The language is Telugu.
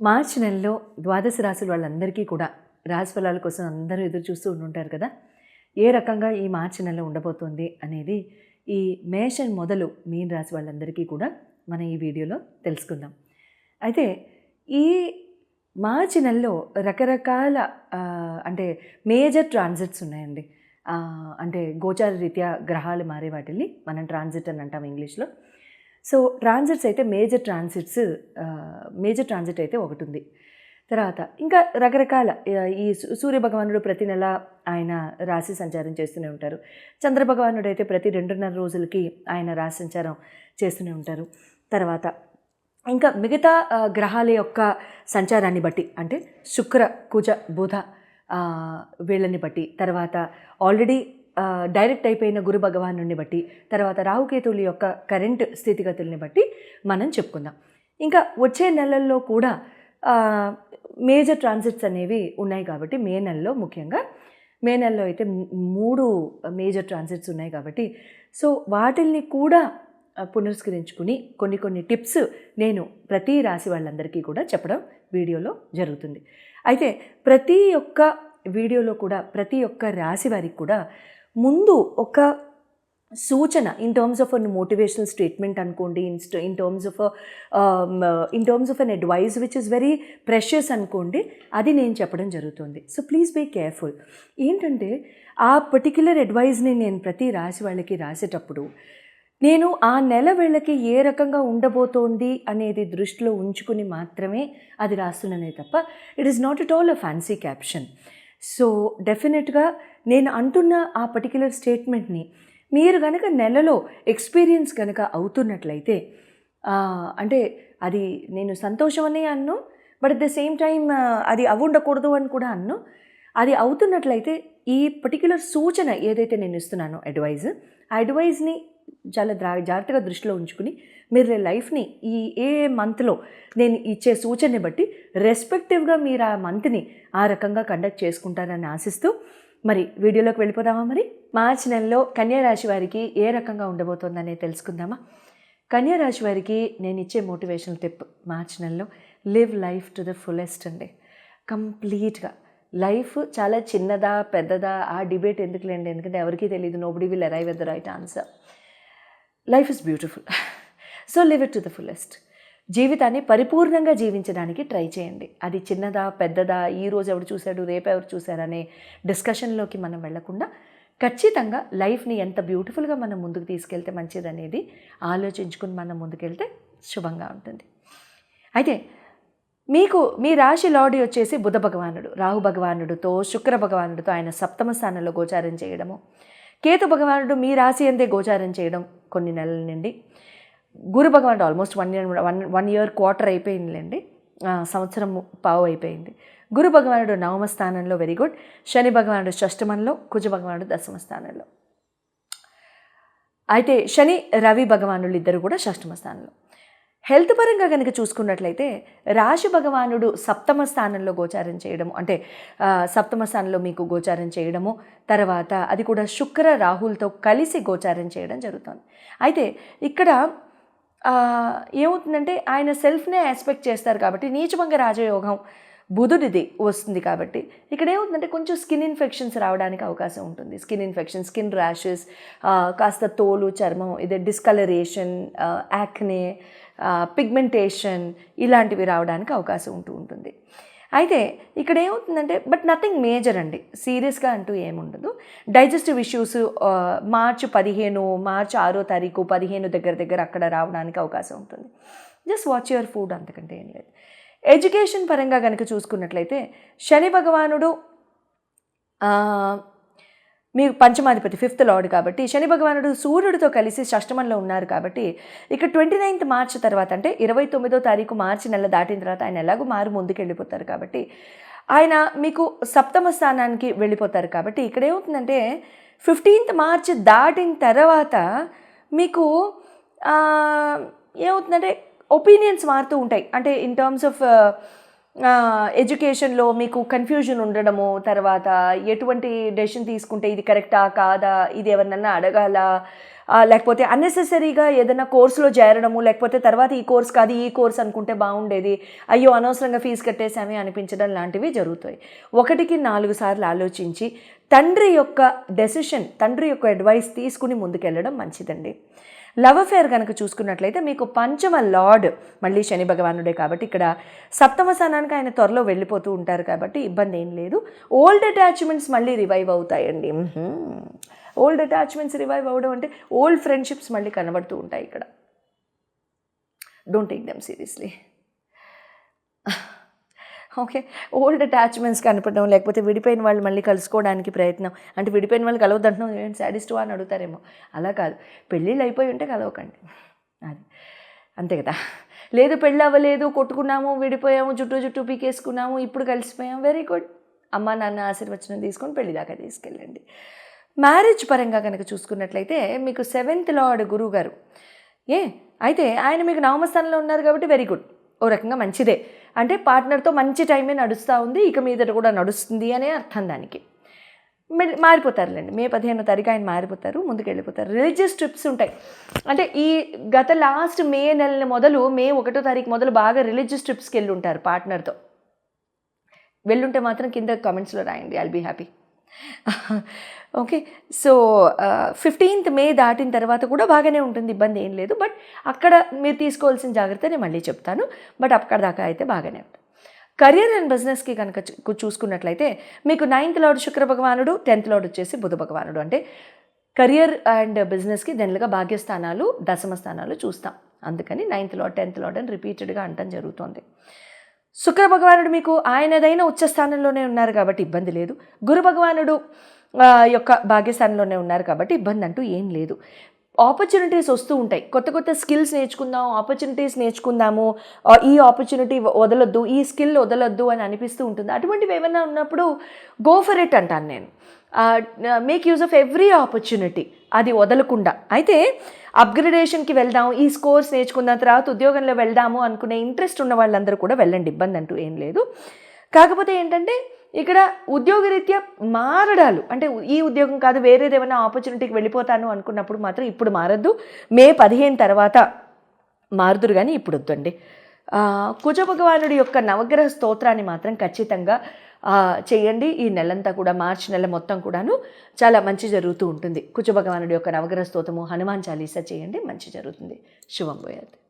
మార్చి నెలలో ద్వాదశ రాశులు వాళ్ళందరికీ కూడా రాశి ఫలాల కోసం అందరూ ఎదురు చూస్తూ ఉంటుంటారు కదా. ఏ రకంగా ఈ మార్చి నెల ఉండబోతోంది అనేది ఈ మేషన్ మొదలు మీన్ రాశి వాళ్ళందరికీ కూడా మనం ఈ వీడియోలో తెలుసుకుందాం. అయితే ఈ మార్చి నెలలో రకరకాల అంటే మేజర్ ట్రాన్సిట్స్ ఉన్నాయండి. అంటే గోచార రీత్యా గ్రహాలు మారే వాటిని మనం ట్రాన్సిట్ అని అంటాం ఇంగ్లీష్లో. సో ట్రాన్సిట్స్ అయితే మేజర్ ట్రాన్సిట్స్ మేజర్ ట్రాన్సిట్ అయితే ఒకటి ఉంది తర్వాత ఇంకా రకరకాల ఈ సూర్య భగవానుడు ప్రతి నెల ఆయన రాశి సంచారం చేస్తూనే ఉంటారు. చంద్ర భగవానుడు అయితే ప్రతి రెండున్నర రోజులకి ఆయన రాశి సంచారం చేస్తూనే ఉంటారు. తర్వాత ఇంకా మిగతా గ్రహాల యొక్క సంచారాన్ని బట్టి అంటే శుక్ర కుజ బుధ వీళ్ళని బట్టి తర్వాత ఆల్రెడీ డైరెక్ట్ అయిపోయిన గురు భగవాను బట్టి తర్వాత రాహుకేతువుల యొక్క కరెంట్ స్థితిగతుల్ని బట్టి మనం చెప్పుకుందాం. ఇంకా వచ్చే నెలల్లో కూడా మేజర్ ట్రాన్సిట్స్ అనేవి ఉన్నాయి కాబట్టి మే నెలలో ముఖ్యంగా. మే నెలలో అయితే మూడు మేజర్ ట్రాన్సిట్స్ ఉన్నాయి కాబట్టి. సో వాటిల్ని కూడా పునరుస్కరించుకుని కొన్ని కొన్ని టిప్స్ నేను ప్రతి రాశి వాళ్ళందరికీ కూడా చెప్పడం వీడియోలో జరుగుతుంది. అయితే ప్రతి ఒక్క వీడియోలో కూడా ప్రతి ఒక్క రాశి వారికి కూడా ముందు ఒక సూచన in terms of an motivational statement అనుకోండి in in terms of in terms of an advice which is very precious అనుకోండి అది నేను చెప్పడం జరుగుతుంది. సో ప్లీజ్ బీ కేర్ఫుల్ ఏంటంటే ఆ పర్టిక్యులర్ అడ్వైస్ని నేను ప్రతి రాశి వాళ్ళకి రాసేటప్పుడు నేను ఆ నెల వీళ్ళకి ఏ రకంగా ఉండబోతోంది అనేది దృష్టిలో ఉంచుకుని మాత్రమే అది రాస్తున్నానే తప్ప it is not at all a fancy caption so డెఫినెట్గా నేను అంటున్న ఆ పర్టిక్యులర్ స్టేట్మెంట్ని మీరు కనుక నెలలో ఎక్స్పీరియన్స్ కనుక అవుతున్నట్లయితే అంటే అది నేను సంతోషం అనే అన్ను but at the same time అది అవ్వుండకూడదు అని కూడా అన్ను. అది అవుతున్నట్లయితే ఈ పర్టిక్యులర్ సూచన ఏదైతే నేను ఇస్తున్నానో అడ్వైజ్ ఆ అడ్వైజ్ని చాలా ద్రా జాగ్రత్తగా దృష్టిలో ఉంచుకుని మీరు లైఫ్ని ఈ ఏ మంత్లో నేను ఇచ్చే సూచనని బట్టి రెస్పెక్టివ్గా మీరు ఆ మంత్ని ఆ రకంగా కండక్ట్ చేసుకుంటారని ఆశిస్తూ మరి వీడియోలోకి వెళ్ళిపోదామా మరి? మార్చ్ నెలలో కన్యారాశి వారికి ఏ రకంగా ఉండబోతోందనే తెలుసుకుందామా? కన్యారాశి వారికి నేను ఇచ్చే మోటివేషనల్ టిప్ మార్చ్ నెలలో live life to the fullest అండి. కంప్లీట్గా. లైఫ్ చాలా చిన్నదా పెద్దదా ఆ డిబేట్ ఎందుకులేండి? ఎందుకంటే ఎవరికీ తెలియదు nobody will arrive at the right answer life is beautiful so live it to the fullest జీవితాన్ని పరిపూర్ణంగా జీవించడానికి ట్రై చేయండి. అది చిన్నదా పెద్దదా ఈ రోజు ఎవరు చూశాడు రేపు ఎవరు చూశారనే డిస్కషన్లోకి మనం వెళ్ళకుండా ఖచ్చితంగా లైఫ్ని ఎంత బ్యూటిఫుల్గా మనం ముందుకు తీసుకెళ్తే మంచిదనేది ఆలోచించుకుని మనం ముందుకెళ్తే శుభంగా ఉంటుంది. అయితే మీకు మీ రాశి లాడి వచ్చేసి బుధ భగవానుడు. రాహు భగవానుడితో శుక్ర భగవానుడితో ఆయన సప్తమ స్థానంలో గోచారం చేయడము. కేతు భగవానుడు మీ రాశి అందే గోచారం చేయడం కొన్ని నెలల నుండి. Guru Bhagavan almost one year one one year quarter అయిపోయిందిలేండి. సంవత్సరం పావు అయిపోయింది. గురు భగవానుడు నవమ స్థానంలో వెరీ గుడ్ శని భగవానుడు షష్టమంలో కుజ భగవానుడు దశమ స్థానంలో. అయితే శని రవి భగవానులు ఇద్దరు కూడా షష్టమ స్థానంలో. హెల్త్ పరంగా కనుక చూసుకున్నట్లయితే రాశి భగవానుడు సప్తమ స్థానంలో గోచారం చేయడము అంటే సప్తమ స్థానంలో మీకు గోచారం చేయడము తర్వాత అది కూడా శుక్ర రాహుల్తో కలిసి గోచారం చేయడం జరుగుతుంది. అయితే ఇక్కడ ఏమవుతుందంటే ఆయన సెల్ఫ్నే ఆస్పెక్ట్ చేస్తారు కాబట్టి నీచభంగ రాజయోగం బుధుడిది వస్తుంది కాబట్టి. ఇక్కడ ఏమవుతుందంటే కొంచెం స్కిన్ ఇన్ఫెక్షన్స్ రావడానికి అవకాశం ఉంటుంది. స్కిన్ ఇన్ఫెక్షన్ స్కిన్ ర్యాషెస్ కాస్త తోలు చర్మం ఇదే డిస్కలరేషన్ యాక్నే పిగ్మెంటేషన్ ఇలాంటివి రావడానికి అవకాశం ఉంటూ ఉంటుంది. అయితే ఇక్కడ ఏమవుతుందంటే బట్ నథింగ్ మేజర్ అండి. సీరియస్గా అంటూ ఏముండదు. డైజెస్టివ్ ఇష్యూస్ మార్చి పదిహేను మార్చి ఆరో తారీఖు పదిహేను దగ్గర దగ్గర అక్కడ రావడానికి అవకాశం ఉంటుంది. జస్ట్ వాచ్ యువర్ ఫుడ్ అంతకంటే ఏం లేదు. ఎడ్యుకేషన్ పరంగా కనుక చూసుకున్నట్లయితే శని భగవానుడు మీకు పంచమాధిపతి ఫిఫ్త్ లార్డ్ కాబట్టి శని భగవానుడు సూర్యుడితో కలిసి షష్టమంలో ఉన్నారు కాబట్టి ఇక ట్వంటీ నైన్త్ మార్చ్ తర్వాత అంటే ఇరవై తొమ్మిదో తారీఖు మార్చి నెల దాటిన తర్వాత ఆయన ఎలాగో మారు ముందుకు వెళ్ళిపోతారు కాబట్టి ఆయన మీకు సప్తమ స్థానానికి వెళ్ళిపోతారు కాబట్టి ఇక్కడ ఏమవుతుందంటే ఫిఫ్టీన్త్ మార్చ్ దాటిన తర్వాత మీకు ఏమవుతుందంటే ఒపీనియన్స్ మారుతూ ఉంటాయి. అంటే ఇన్ టర్మ్స్ ఆఫ్ ఎడ్యుకేషన్లో మీకు కన్ఫ్యూజన్ ఉండడము తర్వాత ఎటువంటి డెసిషన్ తీసుకుంటే ఇది కరెక్టా కాదా ఇది ఎవరినన్నా అడగాల? లేకపోతే అన్నెసెసరీగా ఏదైనా కోర్సులో చేరడము లేకపోతే తర్వాత ఈ కోర్స్ కాదు ఈ కోర్స్ అనుకుంటే బాగుండేది. అయ్యో అనవసరంగా ఫీజు కట్టేసామే అనిపించడం లాంటివి జరుగుతాయి. ఒకటికి నాలుగు సార్లు ఆలోచించి తండ్రి యొక్క డెసిషన్ తండ్రి యొక్క అడ్వైస్ తీసుకుని ముందుకెళ్ళడం మంచిదండి. లవ్ అఫేర్ కనుక చూసుకున్నట్లయితే మీకు పంచమ లార్డ్ మళ్ళీ శని భగవానుడే కాబట్టి ఇక్కడ సప్తమ స్థానానికి ఆయన త్వరలో వెళ్ళిపోతూ ఉంటారు కాబట్టి ఇబ్బంది ఏం లేదు. ఓల్డ్ అటాచ్మెంట్స్ మళ్ళీ రివైవ్ అవుతాయండి. ఓల్డ్ అటాచ్మెంట్స్ రివైవ్ అవ్వడం అంటే ఓల్డ్ ఫ్రెండ్షిప్స్ మళ్ళీ కనబడుతూ ఉంటాయి ఇక్కడ. Don't take them seriously okay. Old attachments కనపడడం లేకపోతే విడిపోయిన వాళ్ళు మళ్ళీ కలుసుకోవడానికి ప్రయత్నం. అంటే విడిపోయిన వాళ్ళు కలవద్దంటున్నాం ఏంటి సాడిస్ట్ అని అడుగుతారేమో. అలా కాదు. పెళ్ళిళ్ళు అయిపోయి ఉంటే కలవకండి. అది. అంతే కదా. లేదు పెళ్ళి అవ్వలేదు కొట్టుకున్నాము విడిపోయాము జుట్టు జుట్టు పీకేసుకున్నాము ఇప్పుడు కలిసిపోయాము వెరీ గుడ్ అమ్మ నాన్న ఆశీర్వచనం తీసుకొని పెళ్ళి దాకా తీసుకెళ్ళండి. మ్యారేజ్ పరంగా కనుక చూసుకున్నట్లయితే మీకు సెవెంత్ లార్డ్ గురువు గారు. ఏ? అయితే ఆయన మీకు నవమస్థానంలో ఉన్నారు కాబట్టి వెరీ గుడ్ ఓ రకంగా మంచిదే. అంటే పార్ట్నర్తో మంచి టైమే నడుస్తూ ఉంది ఇక మీదట కూడా నడుస్తుంది అనే అర్థం దానికి. మారిపోతారులేండి. మే పదిహేనో తారీఖు ఆయన మారిపోతారు ముందుకు వెళ్ళిపోతారు రిలీజియస్ ట్రిప్స్ ఉంటాయి. అంటే ఈ గత లాస్ట్ మే నెల మొదలు మే ఒకటో తారీఖు మొదలు బాగా రిలీజియస్ ట్రిప్స్కి వెళ్ళి ఉంటారు పార్ట్నర్తో. వెళ్ళుంటే మాత్రం కింద కామెంట్స్లో రాయండి. I'll be happy okay so fifteenth May దాటిన తర్వాత కూడా బాగానే ఉంటుంది ఇబ్బంది ఏం లేదు. బట్ అక్కడ మీరు తీసుకోవాల్సిన జాగ్రత్త నేను మళ్ళీ చెప్తాను. బట్ అక్కడ దాకా అయితే బాగానే ఉంటుంది కరియర్ అండ్ బిజినెస్కి కనుక చూ- చూసుకున్నట్లయితే మీకు నైన్త్ లార్డ్ శుక్ర భగవానుడు టెన్త్ లార్డ్ వచ్చేసి బుధ భగవానుడు. అంటే కరియర్ అండ్ బిజినెస్కి జనరల్గా భాగ్యస్థానాలు దశమ స్థానాలు చూస్తాం. అందుకని నైన్త్ లార్డ్ టెన్త్ లార్డ్ అని రిపీటెడ్గా అంటం జరుగుతుంది. శుక్ర భగవానుడు మీకు ఆయనదైన ఉచ్చస్థానంలోనే ఉన్నారు కాబట్టి ఇబ్బంది లేదు. గురు భగవానుడు యొక్క భాగ్యస్థానంలోనే ఉన్నారు కాబట్టి ఇబ్బంది అంటూ ఏం లేదు. ఆపర్చునిటీస్ వస్తూ ఉంటాయి. కొత్త కొత్త స్కిల్స్ నేర్చుకుందాం ఆపర్చునిటీస్ నేర్చుకుందాము ఈ ఆపర్చునిటీ వదలొద్దు ఈ స్కిల్ వదలొద్దు అని అనిపిస్తూ ఉంటుంది. అటువంటివి ఏమైనా ఉన్నప్పుడు గో ఫర్ ఇట్ అంటాను నేను. Make use of every opportunity అది వదలకుండా. అయితే అప్గ్రేడేషన్కి వెళ్దాం ఈ స్కోర్స్ నేర్చుకున్న తర్వాత ఉద్యోగంలో వెళ్దాము అనుకునే ఇంట్రెస్ట్ ఉన్న వాళ్ళందరూ కూడా వెళ్ళండి. ఇబ్బంది అంటూ ఏం లేదు. కాకపోతే ఏంటంటే ఇక్కడ ఉద్యోగరీత్యా మారడాలు. అంటే ఈ ఉద్యోగం కాదు వేరేది ఏమైనా ఆపర్చునిటీకి వెళ్ళిపోతాను అనుకున్నప్పుడు మాత్రం ఇప్పుడు మారద్దు. మే పదిహేను తర్వాత మారుదురు కానీ ఇప్పుడు వద్దండి కుజ భగవానుడి యొక్క నవగ్రహ స్తోత్రాన్ని మాత్రం ఖచ్చితంగా చేయండి. ఈ నెలంతా కూడా మార్చి నెల మొత్తం కూడాను చాలా మంచి జరుగుతూ ఉంటుంది. కుజ భగవానుడి యొక్క నవగ్రహ స్తోత్రము హనుమాన్ చాలీసా చేయండి మంచి జరుగుతుంది. శుభం పోయాది